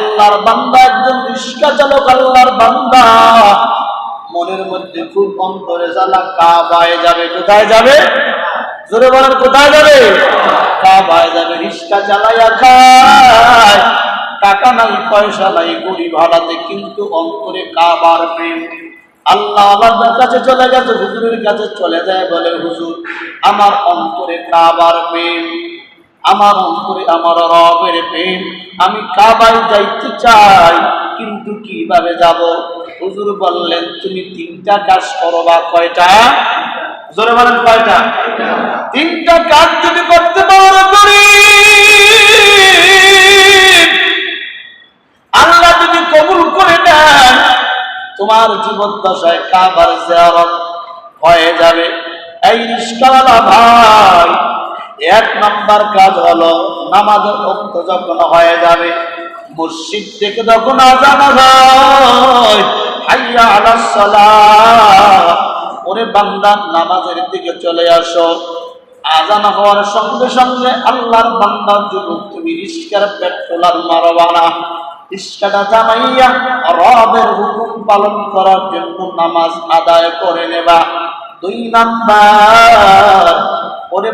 আল্লাহর বান্দা একজন রিস্কা চালক আল্লাহর বান্দা। মনের মধ্যে খুব অন্তরে জ্বালা, কাবায় যাবে, কোথায় যাবে? জোরে বলেন, কোথায় যাবে? কাবায় যাবে রিস্কা চালাইয়া খায়। টাকা নাই, পয়সা নাই, গরিব ভাড়াতে কিন্তু অন্তরে কাবার প্রেম। আল্লাহ আল্লাহর কাছে চলে গেছে, হুজুরের কাছে চলে যায় বলে, হুজুর, আমার অন্তরে কাবার প্রেম। আমার অন্তরে, আমার রবের প্রেম। আমি কাবায় যাইতে চাই, কিন্তু কীভাবে যাব? হুজুর বললেন, তুমি তিনটা কাজ করো বা কয়টা? জোরে বলেন, কয়টা? তিনটা কাজ যদি করতে পারো করি আল্লাহ যদি কবুল করে দেন তোমার জীবন দশায় কাবার জিয়ারত হয়ে যাবে। এই রিস্কাওয়ালা ভাই এক নাম্বার কাজ হলো নামাজের অক্ত যখন হয়ে যাবে, মসজিদ থেকে যখন আজান হয় সালাহ, ওরে বান্দা নামাজের দিকে চলে আসো। আজান হওয়ার সঙ্গে সঙ্গে আল্লাহর বান্দার যুবক তুমি রিস্কার পেট্রোল আর মারবা না রিস্কাটা জামাইয়া রবের হুকুম পালন করার জন্য নামাজ আদায় করে নেবা। দুই নাম্বার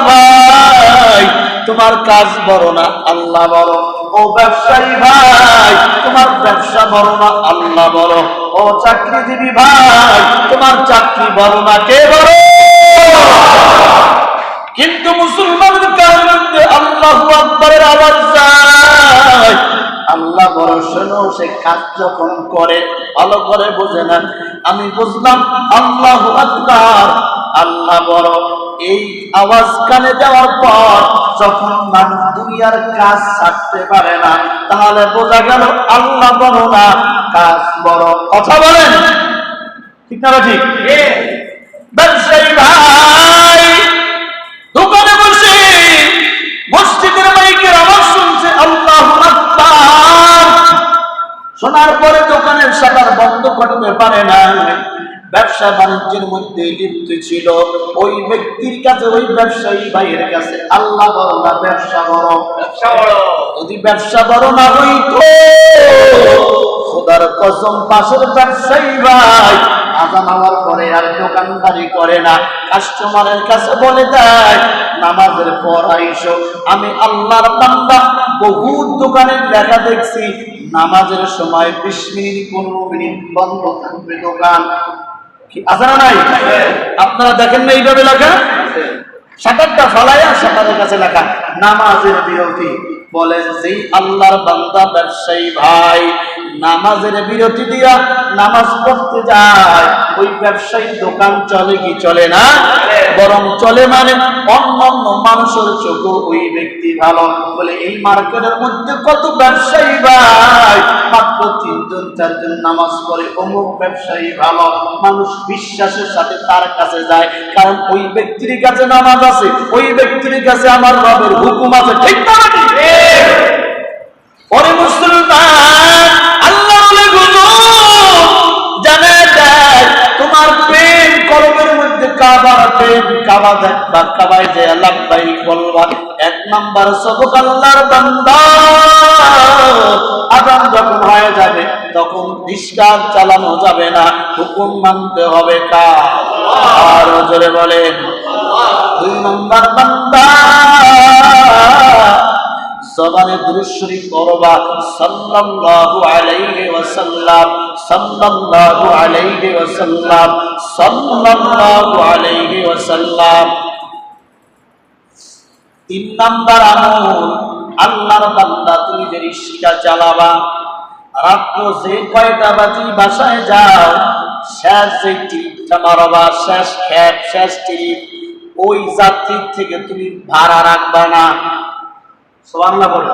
ভাই, তোমার কাজ বড় না, আল্লাহ বড়। ও ব্যবসায়ী ভাই, তোমার ব্যবসা বড় না, আল্লাহ বড়। ও চাকরিজীবী ভাই, তোমার চাকরি বড় না, কে বড়? কিন্তু মুসলমানের কার মধ্যে আল্লাহ আকবরের আওয়াজ যায়। আল্লাহ বড় শোনো সে কাজ যখন করে, ভালো করে বোঝে না, আমি বুঝলাম আল্লাহ আল্লাহ বড়, এই আওয়াজ কানে যাওয়ার পর যখন মানুষ দুনিয়ার কাজ ছাড়তে পারে না, তাহলে বোঝা গেল আল্লাহ বড় না, কাজ বড়। কথা বলেন? ঠিক না ঠিক করতে পারে না ব্যবসা বাণিজ্যের মধ্যে লিপ্ত ছিল। ওই ব্যক্তির কাছে ওই ব্যবসায়ী ভাইয়ের কাছে আল্লাহ বড় না ব্যবসা বড় ব্যবসা বড় যদি ব্যবসা বড় না হইতো। খোদার কসম পাশের ব্যবসায়ী ভাই আজান হওয়ার পরে আর দোকানদারি করে না। কাস্টমারের কাছে বলে দেয় নামাজের পর আইসো। আমি আল্লাহর বান্দা বহু দোকানের দেখা দেখছি। নামাজের সময় বিশ মিনিট, পনেরো মিনিট বন্ধ থাকবে দোকান। নাই? আপনারা দেখেন না এইভাবে লেখা? সাঁতারটা আর সাঁতারের কাছে লেখা, নামাজের বিরতি। বলেন, যেই আল্লাহর বান্দা ব্যবসায়ী ভাই নামাজের বিরতি দিয়া নামাজ পড়তে যায়, ওই ব্যবসায়ী দোকান চলে কি চলে না? বরং চলে মানে অন্য অন্য মানুষের চোখ ওই ব্যক্তি ভালো। বলে, এই মার্কেটের মধ্যে কত ব্যবসায়ী ভাই? মাত্র তিনজন, চারজন নামাজ পড়ে, অমুক ব্যবসায়ী ভালো। মানুষ বিশ্বাসের সাথে তার কাছে যায়, কারণ ওই ব্যক্তির কাছে নামাজ আছে, ওই ব্যক্তির কাছে আমার রবের হুকুম আছে। ঠিক না? এক নাম্বার সবক আল্লাহর বান্দা। যখন হয়ে যাবে, তখন নিষ্কার চালানো যাবে না, হুকুম মানতে হবে কার? আর জোরে বলেন। দুই নম্বর বান্দা। জবানে দুরুশ্বরী করবা সাল্লাল্লাহু আলাইহি ওয়াসাল্লাম, সাল্লাল্লাহু আলাইহি ওয়াসাল্লাম, সাল্লাল্লাহু আলাইহি ওয়াসাল্লাম। তিন নাম্বার আমল, আল্লাহর বান্দা তুমি যে রিক্সা চালাবা, রাত্র যে কয়টা বাজি বাসায় যাও, শেষ যে টিপটা মারবা, শেষ খ্যাপ, শেষ টিপ, ওই যাত্রীর থেকে তুমি ভাড়া রাখবা না। সোয়াল্লা বলো।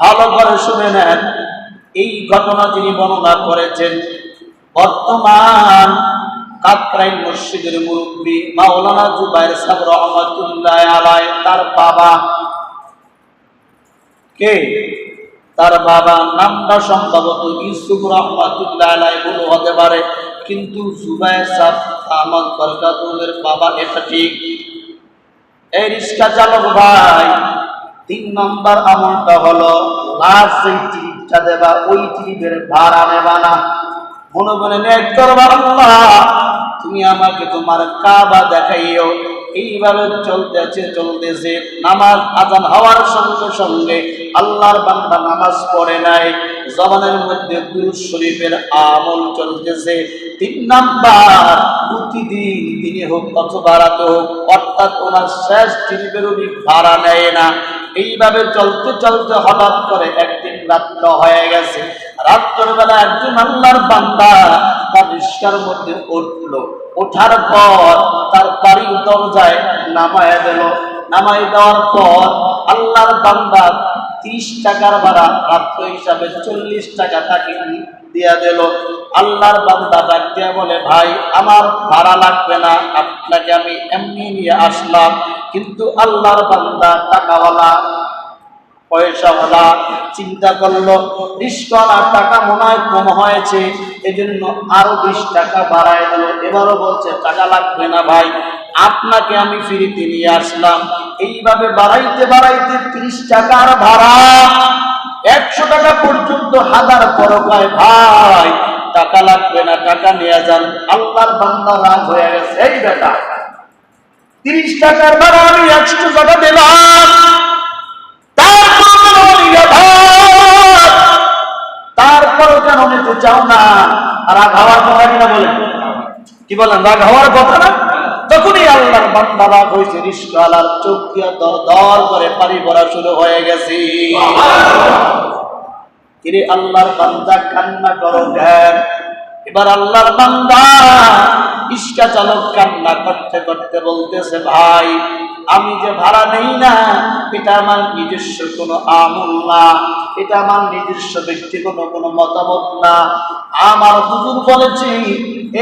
ভালো করে শুনে নেন, এই ঘটনা তিনি বর্ণনা করেছেন। বর্তমান কাকরাই মসজিদের মুরব্বী মাওলানা জুবাইর সাহেব রহমতুল্লাহ আলাই তার বাবা। কে? তার বাবা নামটা সম্ভবত ইউসুফ রহমতুল্লাহ আলাই বলে হতে পারে, কিন্তু জুবাইর সাহেব আহমদ বরকাতুলের বাবা এটা ঠিক। এই রিক্সা চালক ভাই, তিন নম্বর আমলটা হলো লাস্ট যেই ট্রিপটা দেবা, ওই ট্রিপের ভাড়া নেবা না। মনে মনে নেট করবা আল্লাহ। তুমি আমাকে তোমার কাবা দেখাইও। এইভাবে চলতেছে চলতেছে। নামাজ আজান হওয়ার সঙ্গে সঙ্গে আল্লাহর বান্দা নামাজ পড়ে নাই। জবানের মধ্যে দুরুদ শরীফের আমল চলতেছে। তিন নাম্বার, প্রতিদিন তিনি হোক অথবা রাতে হোক, অর্থাৎ ওনার শেষ ট্রিপের উনি ভাড়া নেয় না। এইভাবে চলতে চলতে হঠাৎ করে একদিন রাত্র হয়ে গেছে। রাত্রের বেলা একজন আল্লাহর বান্দা তার রিস্কার মধ্যে উঠল। ওঠার পর তার বাড়ির দরজায় নামায় দিল। নামাই দেওয়ার পর আল্লাহর বান্দা তিরিশ টাকার ভাড়া রাত্র হিসাবে চল্লিশ টাকা তাকে দিয়া দিল। আল্লাহর বান্দা ডাক বলে, ভাই, আমার ভাড়া লাগবে না। আপনাকে আমি এমনি নিয়ে আসলাম। কিন্তু আল্লাহর বান্দা টাকাওয়ালা পয়সাওয়ালা চিন্তা করল রিস্কওয়ালা টাকা মনে হয় কম হয়েছে, এজন্য আরও বিশ টাকা বাড়ায় দিল। এবারও বলছে, টাকা লাগবে না ভাই, আপনাকে আমি ফিরিতে নিয়ে আসলাম। এইভাবে বাড়াইতে বাড়াইতে ত্রিশ টাকার ভাড়া, একশো টাকা পর্যন্ত হাজার পরকায় ভাই, টাকা লাগবে না, টাকা নিয়ে যান। আল্লাহর বান্দা রাগ হয়ে গেছে, এই বেটা, তিরিশ টাকার ভাড়া আমি একশো টাকা দিলাম। তারপরও কেন নিতে চাও না। রাগ হওয়ার কথা কিনা বলেন? কি বলেন রাগ হওয়ার কথা না? তখনই আল্লাহর বান্দা রাগ হয়েছে রিস্কালার চোখ দিয়া দর দর করে পানি ভরা শুরু হয়ে গেছে। কিরে আল্লাহর বান্দা কান্না করো জ্ঞান এবার আল্লাহর বান্দা ইস্কা চালক কান্না করতে করতে বলতেছে, ভাই, আমি যে ভাড়া নেই না, এটা আমার নিজস্ব কোনো আমল না, এটা আমার নিজস্ব ব্যক্তিগত কোনো মতামত না। আমার হুজুর বলেছি,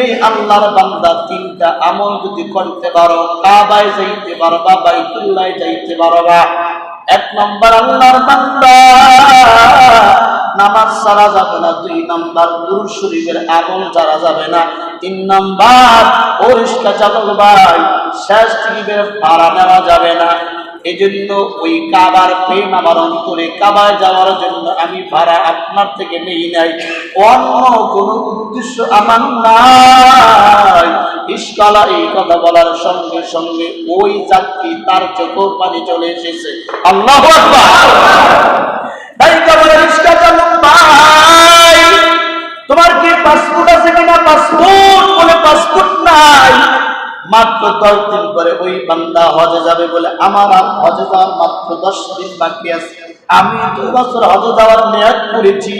এই আল্লাহর বান্দা তিনটা আমল যদি করতে পারো, কাবায় যাইতে পারবা বাইতুল্লায় যাইতে পারো পারবা এক নম্বর আল্লাহর বান্দা নামাজ সারা যাবে না, দুই নাম্বার গুরু শরীফের আমল সারা যাবে না, তিন নাম্বার ও চালক ভাই শেষ ট্রিপের ভাড়া নেওয়া যাবে না। এই জন্য ওই কাবার প্রেম আমার অন্তরে কাবায় যাওয়ার জন্য আমি ভাড়া আপনার থেকে নেই নাই। অন্য কোন উদ্দেশ্য আমার নাই। ইস্কালা এই কথা বলার সঙ্গে সঙ্গে ওই যাত্রী তার চোখ পানি চলে এসেছে। আল্লাহ তাই কেবল রিস্কা চালক ভাই তোমার কি পাসপোর্ট আছে কিনা? পাসপোর্ট বলে পাসপোর্ট নাই। মাত্র দশ দিন পরে ওই বান্দা হজে যাবে বলে আমার হজে যাওয়ার মাত্র দশ দিন বাকি আছে। আমি দুই বছর হজে যাওয়ার মেয়াদ করেছি।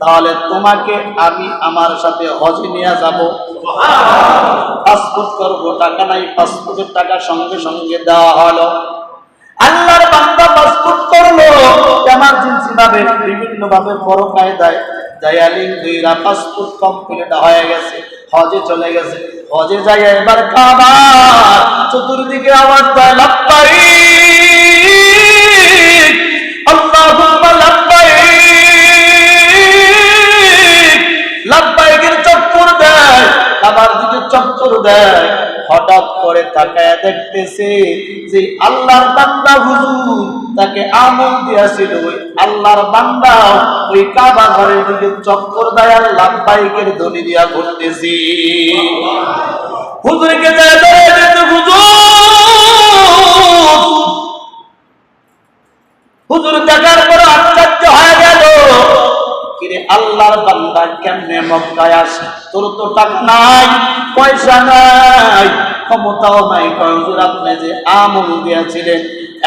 তাহলে তোমাকে আমি আমার সাথে হজে নিয়ে যাব। পাসপোর্ট করব টাকা নাই পাসপোর্টের টাকা সঙ্গে সঙ্গে দেওয়া হলো। আল্লাহর বান্দা পাসপোর্ট করল এমার্জেন্সি ভাবে বিভিন্ন ভাবে বড় কায়দায় দয়ালিং দুইরা পাসপোর্ট কমপ্লিট হয়ে গেছে, হজে চলে গেছে। হজে যাই এবার কাবা, চতুর্দিকে আমার দেয় চক্কর দেয় হঠাৎ করে তাকায় দেখতেছে যে আল্লাহর বান্দা হুজুর তাকে আমল দিয়াছিল। ওই আল্লাহর বান্দা ওই কাবা ঘরের দিকে চক্কর দেয় আর লাভবাহিকের ধ্বনি দিয়া ঘুরতেছি হুজুরকে যায় হুজুর! হুজুর আল্লাহর বান্দা কেমনে মক্কায় আসে? তোর তো টাকা নাই পয়সা নাই। ক্ষমতাও নাই কয় হুজুর আপনি যে আমল দিয়েছিলেন,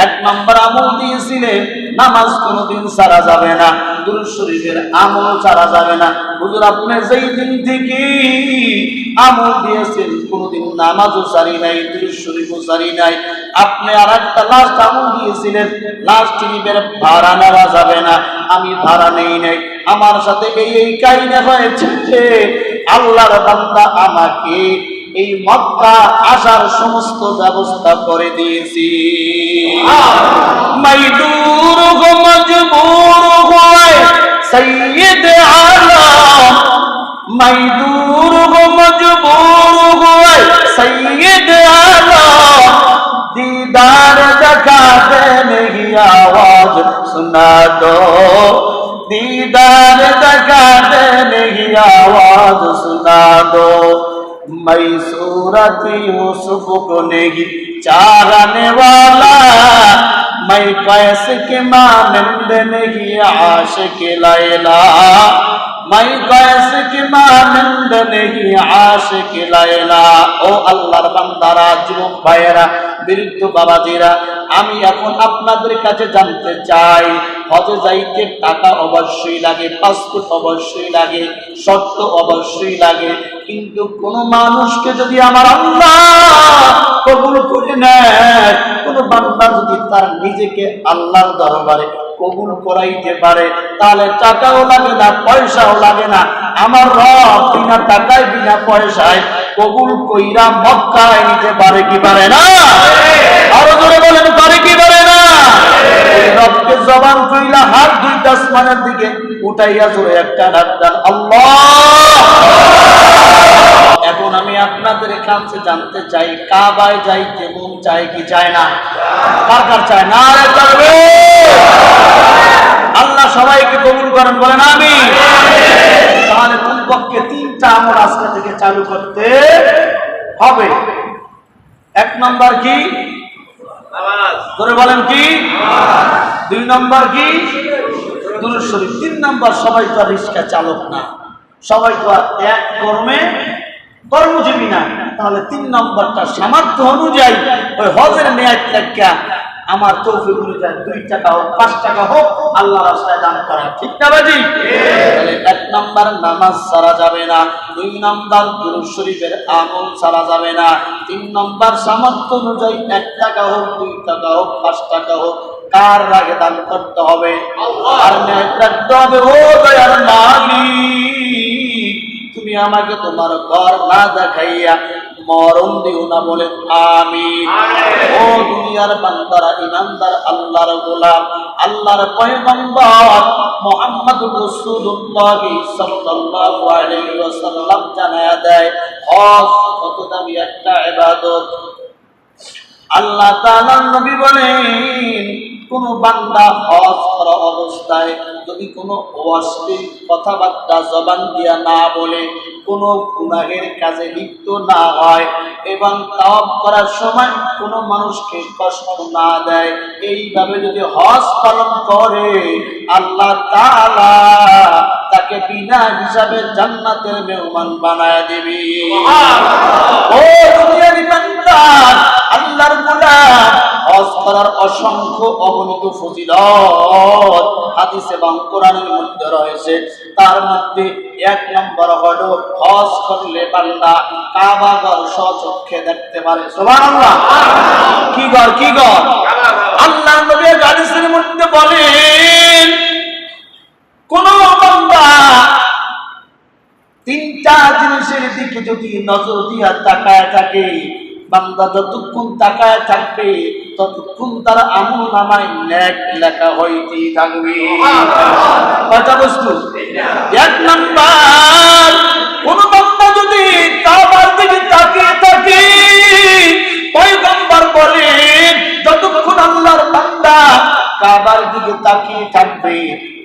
এক নম্বর আমল দিয়েছিলেন, নামাজ কোনোদিন সারা যাবে না, দুরুদ শরীফের আমল সারা যাবে না। হুজুর, আপনি যেই দিন থেকে আমল দিয়েছেন, কোনোদিন নামাজও সারি নাই, দুরুদ শরীফও সারি নাই। আপনি আর একটা লাস্ট আমল দিয়েছিলেন লাস্ট শরীফের ভাড়া নেওয়া যাবে না। আমি ভাড়া নেই নাই, আমার সাথে এই এই কাহিনী হয়েছে আল্লাহর বান্দা আমাকে এই মক্কা আসার সমস্ত ব্যবস্থা করে দিয়েছি। মাইদুর মজবুর হয় সৈয়দ আলম মাইদুর মজবুর হয় সৈয়দ আলম দিদার দেখাতে নেহি আওয়াজ সুনা দো। দিদার দেখাতে নেহি আওয়াজ সুনা দো। मई सूरत यूसुफ को नहीं चारने वाला। मई कैसे के मानंद नहीं आश के लैला। मई कैसे के मानंद नहीं आश के लैला। ओ अल्लाह बंदारा जुलूम भैरा বৃদ্ধ বাবাজিরা, আমি এখন আপনাদের কাছে জানতে চাই, হজে যাইতে টাকা অবশ্যই লাগে, পাসপোর্ট অবশ্যই লাগে, শর্ত অবশ্যই লাগে, কিন্তু কোন মানুষকে যদি আমার কবুল করে নেয়, কোন বান্দা যদি তার নিজেকে আল্লাহর দরবারে কবুল করাইতে পারে, তাহলে টাকাও লাগে না, পয়সাও লাগে না। আমার রব বিনা টাকায়, বিনা পয়সায় কবুল কইরা মক্কায় নিতে পারে কি পারে না? আরও জোরে বলেন, পারে কি পারে না? রবকে জবান কইলা হাত দুইটা আসমানের দিকে উঠাইয়া জোরে একটা ডাক দেন, আল্লাহ! এখন আমি আপনাদের কাছে জানতে চাই, কাবায় যাইতে মন চায় কি চায় না? কার কার চায়? না আল্লাহ সবাইকে কবুল করেন, বলেন আমি তাহলে কমপক্ষে তিনটা আমল আজকে থেকে চালু করতে হবে। এক নম্বর কি? ধরে বলেন কি? দুই নম্বর কি? তিন নম্বর সবাই তো আর রিক্সা চালক না। সবাই তো আর এক কর্মে কর্মজীবী না। তাহলে তিন নম্বরটা সামর্থ্য অনুযায়ী ওই হজের মেয়াদ একটা আমার তৌফিক অনুযায়ী দুই টাকা হোক পাঁচ টাকা হোক আল্লাহ রাস্তায় দান করা ঠিক না বাজি? এক নম্বর নামাজ সারা যাবে না দুই নম্বর দুরুদ শরীফের আমল সারা যাবে না তিন নম্বর সামর্থ্য অনুযায়ী এক টাকা হোক দুই টাকা হোক পাঁচ টাকা হোক কার আগে দান করতে হবে? আর ন্যায় রাখতে হবে ও দয়ার মালিক। তুমি আমাকে তোমার ঘর না দেখাইয়া মরণ দিও না বলে আমি ও দুনিয়ার বান্দারা ইমানদার আল্লাহর গোলাম আল্লাহর পয়গম্বর মুহাম্মদ রাসূলুল্লাহ সাল্লাল্লাহু আলাইহি ওয়াসাল্লাম জানায়া দেয় হজ কত দামি একটা ইবাদত। আল্লাহ তাআলার নবী বলেন কোন বান্দা হজ করা অবস্থায় যদি কোনো অশ্লীল কথাবার্তা জবান দিয়া না বলে কোনো গুনাহের কাজে লিপ্ত না হয় এবং তাওয়াব করার সময় কোনো মানুষকে কষ্ট না দেয় এইভাবে যদি হজ পালন করে আল্লাহ তাআলা তাকে বিনা হিসাবে জান্নাতের মেহমান বানায় দিবি। ও দুনিয়ার ইমানদার আল্লাহর গোলাম হজ করার অসংখ্য অগণিত ফজিলত হাদিস এবং কোরআনের মধ্যে রয়েছে। তার মধ্যে এক নম্বর হলো হজ করলে বান্দা কাবা ঘর স্বচক্ষে দেখতে পারে। সুবহানাল্লাহ। কি ঘর কি ঘর? আল্লাহ নবী হাদিসের মধ্যে বলেন, কোন বান্দা তিনটা জিনিসের দিকে যদি নজর দিয়া তাকায় থাকে বান্দা যতক্ষণ তাকায় থাকবে, ততক্ষণ তার আমল নামায় ন্যাক লেখা হইতেই থাকবে। কয়টা বস্তু? এক নাম্বার, কোন বান্দা যদি কাবার দিকে তাকিয়ে থাকে, পয়গম্বর বলেন, যতক্ষণ আল্লাহর বান্দা কাবার দিকে তাকিয়ে থাকবে,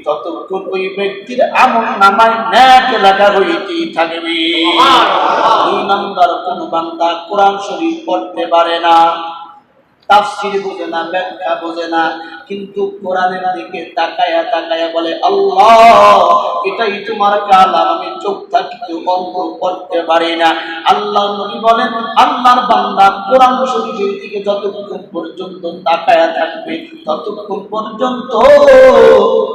ততক্ষণ ওই ব্যক্তির আমল নামায় ন্যাক লেখা হইতেই থাকবে। নম্বর কোন বান্দা কোরআন শরীফ পড়তে পারে না। তাফসির বোঝে না ব্যাখ্যা বোঝে না কিন্তু কোরআনের দিকে তাকায়া তাকায়া বলে আল্লাহ এটাই তোমার কালাম আমি চোখ থাকিতে অঙ্গ করতে পারি না। আল্লাহ নবী বলেন আল্লাহর বান্দা কোরআন শরীফের দিকে যতক্ষণ পর্যন্ত তাকায়া থাকবে ততক্ষণ পর্যন্ত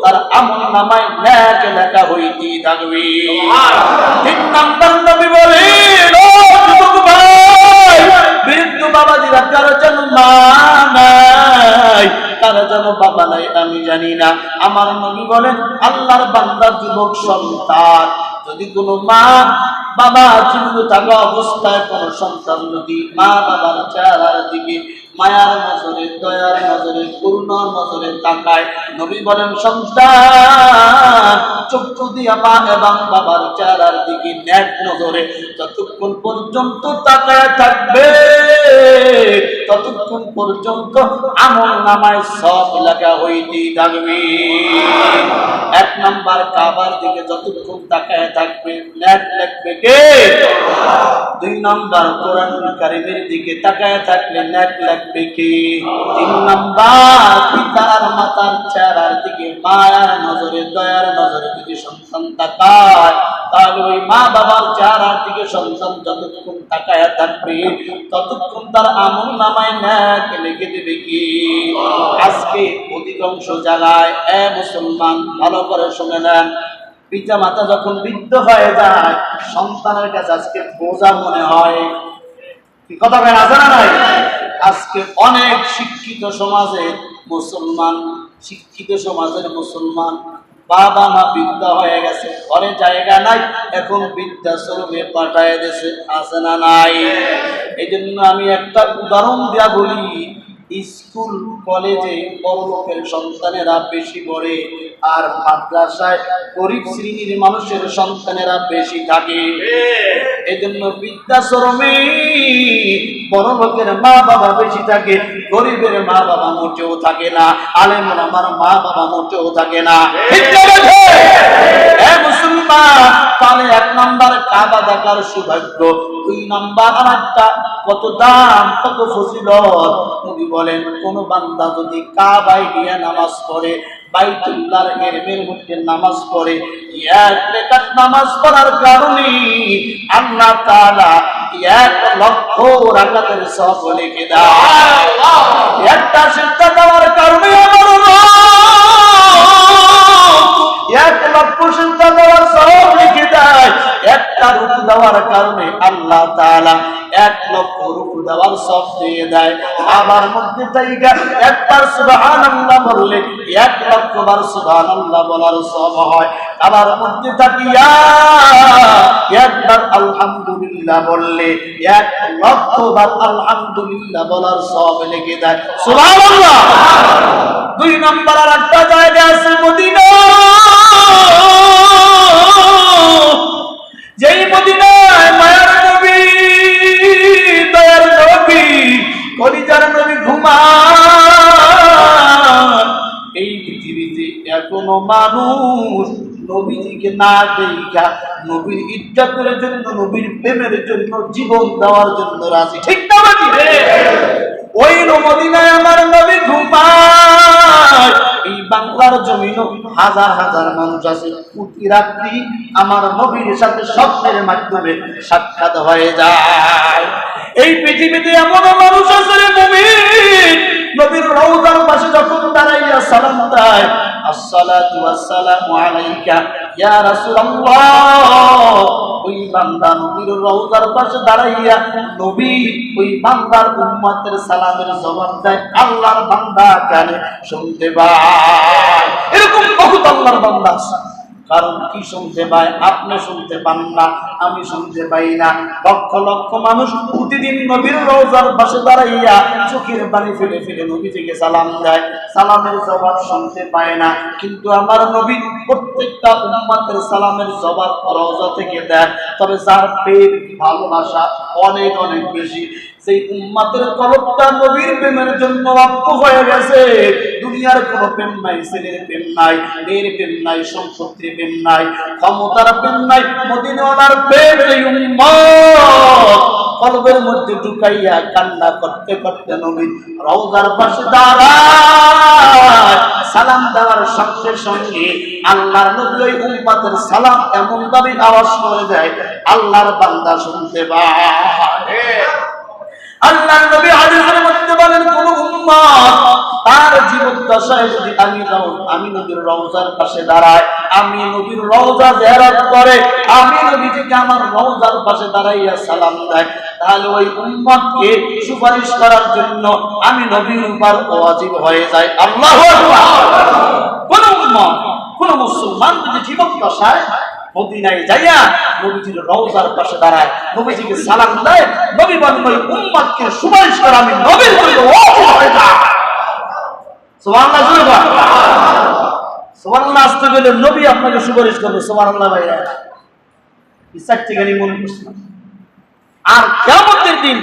তার আমল নামায় ন্যাক লেখা হইতে থাকবে। তিন নাম্বার নবী বলেন ও যুবক ভাই বৃদ্ধ বাবাজিরা কারও যেন মা নাই, কারও যেন বাবা নাই আমি জানি না। আমার নবী বলেন, আল্লাহর বান্দার যুবক সন্তান, যদি কোনো মা বাবা জীবিত থাকা অবস্থায় কোনো সন্তান যদি মা বাবার চেহারার দিকে মায়ার নজরে, দয়ার নজরে, করুণার নজরে তাকায় নবী বলেন, সন্তান, চক্ষু দিয়া মা এবং বাবার চেহারার দিকে ন্যাক নজরে, যতক্ষণ পর্যন্ত তাকায় থাকবে, ততক্ষণ পর্যন্ত আমল নামায় সব লেখা হইতেই থাকবে। এক নাম্বার কাবার দিকে যতক্ষণ তাকায় থাকবে ন্যাক লাগবে কে? দুই নাম্বার কোরআন কারিমের দিকে তাকায় থাকলে ন্যাক লাগবে তিন নাম্বার, পিতার মাতার চেহারার দিকে মায়ার নজরে, দয়ার নজরে যদি সন্তান তাকায়, তাহলে ওই মা বাবার চেহারার দিকে সন্তান যতক্ষণ তাকায় থাকবে ততক্ষণ তার আমল নামায় লিখে দেবে কি? আজকে অধিকাংশ জায়গায় এ মুসলমান ভালো করে শুনে নেন পিতা মাতা যখন বৃদ্ধ হয়ে যায়, সন্তানের কাছে আজকে বোঝা মনে হয় কথা কেন আছে না নাই আজকে অনেক শিক্ষিত সমাজের মুসলমান, শিক্ষিত সমাজের মুসলমান বাবা মা বৃদ্ধা হয়ে গেছে, ঘরে জায়গা নাই, এখন বৃদ্ধাশ্রমে পাঠায় দেশে আছে না নাই? এই জন্য আমি একটা উদাহরণ দেয়া বলি, স্কুল, কলেজে বড় লোকের সন্তানেরা বেশি পড়ে। আর মাদ্রাসায় গরিব শ্রেণির মানুষের সন্তানেরা বেশি থাকে। এই জন্য বৃদ্ধাশ্রমে বড় লোকের মা বাবা বেশি থাকে, গরিবের মা বাবা মোটেও থাকে না আলেমন আমার মা বাবা মোটেও থাকে না। মুসলমান, তাহলে এক নাম্বার কাবা দেখার সৌভাগ্য, দুই নাম্বার আর একটা কত দাম, কত ফজিলত। নবী বলেন, কোন বান্দা যদি কাবায় গিয়ে নামাজ পড়ে বাইতুল্লাহর এরমের মধ্যে নামাজ পড়ে। এক নামাজ পড়ার কারণে আল্লাহ এক লক্ষ রাকাতের সব লিখে দেয়। একটা সিদ্ধা দেওয়ার কারণে আমার এক লক্ষ সিদ্ধা দেওয়ার সব লিখে দেয়। একটা রুকু দেওয়ার কারণে আল্লাহ তাআলা এক লক্ষ রুকু দেওয়ার সব দিয়ে দেয়। আমার মধ্যে একবার বললে, এক লক্ষ বার বলার সব হয়। আমার মধ্যে থাকিয়া একবার আলহামদুলিল্লাহ বললে, এক লক্ষ বার আলহামদুলিল্লাহ বলার সব লিখে দেয়। দুই নম্বর আর একটা জায়গা আছে মদিনা। যেই মদিনায় এখনও মানুষ নবীজিকে না দেখা নবীর ইজ্জতের জন্য, নবীর প্রেমের জন্য জীবন দেওয়ার জন্য রাজি। ঠিক না ওই মদিনায় আমার নবী ঘুমায়। এই বাংলার জমিন হাজার হাজার মানুষ আছে। প্রতি রাত্রি আমার নবীর সাথে স্বপ্নের মাধ্যমে সাক্ষাৎ হয়ে যায়। এই পৃথিবীতে এমন মানুষ আছে নবীর রওজার পাশে যখন দাঁড়াইয়া সালাম দেয় ওই বান্দা নবীর পাশে দাঁড়াইয়া নবী, ওই সালামের জবাব দেয়, আল্লাহর বান্দা শুনতে পায়। এরকম বহুত আল্লাহর বান্দা আছে। কারণ কি শুনতে পায়? আপনি শুনতে পান না, আমি শুনতে পাই না। লক্ষ লক্ষ মানুষ প্রতিদিন নবীর রোজার পাশে দাঁড়াইয়া চোখের পানি ফেলে ফেলে নবীজিকে সালাম দেয়। সালামের জবাব শুনতে পায় না। কিন্তু আমার নবী প্রত্যেকটা উম্মাতের সালামের জবাব রোজা থেকে দেয়। তবে যার পেট ভালোবাসা অনেক অনেক বেশি। সেই উম্মাতের কলকটা নবীর প্রেমের জন্য রক্ত হয়ে গেছে। দুনিয়ার কোন প্রেম নাই, ছেলের প্রেম নাই, মেয়ের প্রেম নাই, সম্পত্তির প্রেম নাই, ক্ষমতার প্রেম নাই মদিনার প্রেম এই উম্মত। কলবের মধ্যে ঢুকাইয়া কান্না করতে করতে রওজার পাশে দাঁড়ায়। সঙ্গে সঙ্গে আল্লাহর নবী ওই উম্মাতের সালাম এমন ভাবে আওয়াজ করে দেয়, আল্লাহর বান্দা শুনতে পায়। নবী বলেন কোন উম্মত, তার জীবন দশায় যদি আমি আমি নবীর রওজার পাশে দাঁড়ায় আমি নবীর রওজা জিয়ারত করে, আমি নবীজিকে আমার রওজার পাশে দাঁড়াইয়া সালাম দেয়, তাহলে ওই উম্মতকে সুপারিশ করার জন্য আমি নবীর উপর ওয়াজিব হয়ে যায় আল্লাহু কোন উম্মত কোন মুসলমান যদি জীবন দশায় মদিনায় যাইয়া নবীজির রওজার পাশে দাঁড়ায় নবীজিকে সালাম দেয়, নবী ওই উম্মতকে সুপারিশ করা, আমি নবীর যায় সুবহানাল্লাহ। সুবহানাল্লাহ, আসতে গেলে নবী আপনাকে সুপারিশ করবে সুবহানাল্লাহ ভাইয়া এই গানি মনে করছে না। আর কিয়ামতের দিন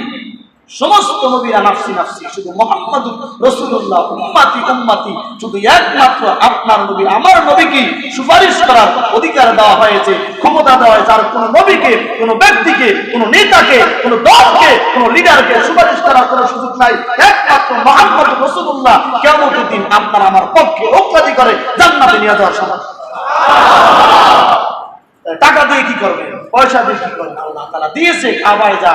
সমস্ত নবীরা নাফসি নাফসি, শুধু মোহাম্মদ রসুল্লাহ উম্মাতি উম্মাতি, শুধু একমাত্র আপনার নবী, আমার নবীকে সুপারিশ করার অধিকার দেওয়া হয়েছে, ক্ষমতা দেওয়া হয়েছে। আর কোন নবীকে, কোন ব্যক্তিকে, কোন নেতাকে, কোন দলকে, কোন লিডারকে সুপারিশ করার কোনো সুযোগ নাই। একমাত্র মোহাম্মদ রসুল্লাহ কেমতের দিন আপনার আমার পক্ষে অত্যাধি করে জান্নাতে নিয়ে যাওয়ার সময়। টাকা দিয়ে কি করবে? পয়সা দিয়ে কি করবে? আল্লাহ তালা দিয়েছে খাবায় যা।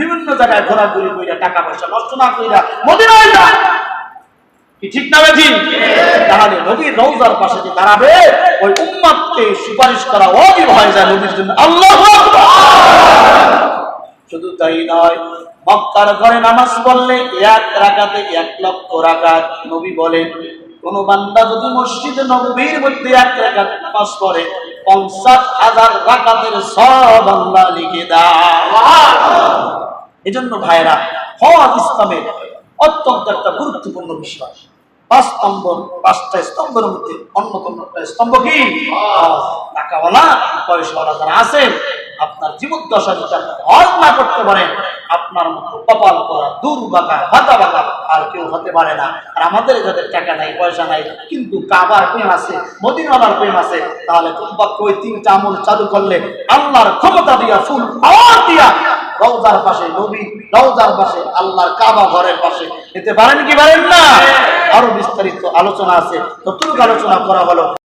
বিভিন্ন জায়গায় ঘোরাঘুরি কইরা টাকা পয়সা নষ্ট না কইরা মদিনায় যা কি ঠিক না বেঠি? তাহলে নবীর রওজার পাশে যে দাঁড়াবে, ওই উম্মাদকে সুপারিশ করা ওয়াজিব হয়ে যায় নবীর জন্য। আল্লাহ শুধু তাই নয়, মক্কার ঘরে নামাজ পড়লে এক রাকাতে এক লক্ষ রাকাত নবী বলেন, কোন বান্দা যদি মসজিদে নববীর মধ্যে এক রাকাত নামাজ পড়ে, পঞ্চাশ হাজার রাকাতের সব আল্লাহ লিখে দেয়। এজন্য ভাইরা হজ ইসলামের অত্যন্ত একটা গুরুত্বপূর্ণ বিষয়। পাঁচ স্তম্ভ পাঁচটা স্তম্ভের মধ্যে অন্যতম একটা স্তম্ভ কি? টাকাওয়ালা, পয়সাওয়ালা যারা আছেন, আপনার জীবন দশা আপনি হজ না করতে পারেন, আপনার মতো কপাল করা দুর্বাগা হাতা বাগা আর কেউ হতে পারে না। আর আমাদের যাদের টাকা নাই, পয়সা নাই, কিন্তু কাবার প্রেম আছে মদিনালার প্রেম আছে, তাহলে কমপক্ষে ওই তিনটা আমল চালু করলে? আল্লাহর ক্ষমতা দিয়া, ফুল পাওয়ার দিয়া রওজার পাশে নবী, রওজার পাশে আল্লাহর কাবা ঘরের পাশে। নিতে পারেন কি পারেন না? আরও বিস্তারিত আলোচনা আছে। নতুন আলোচনা করা হলো।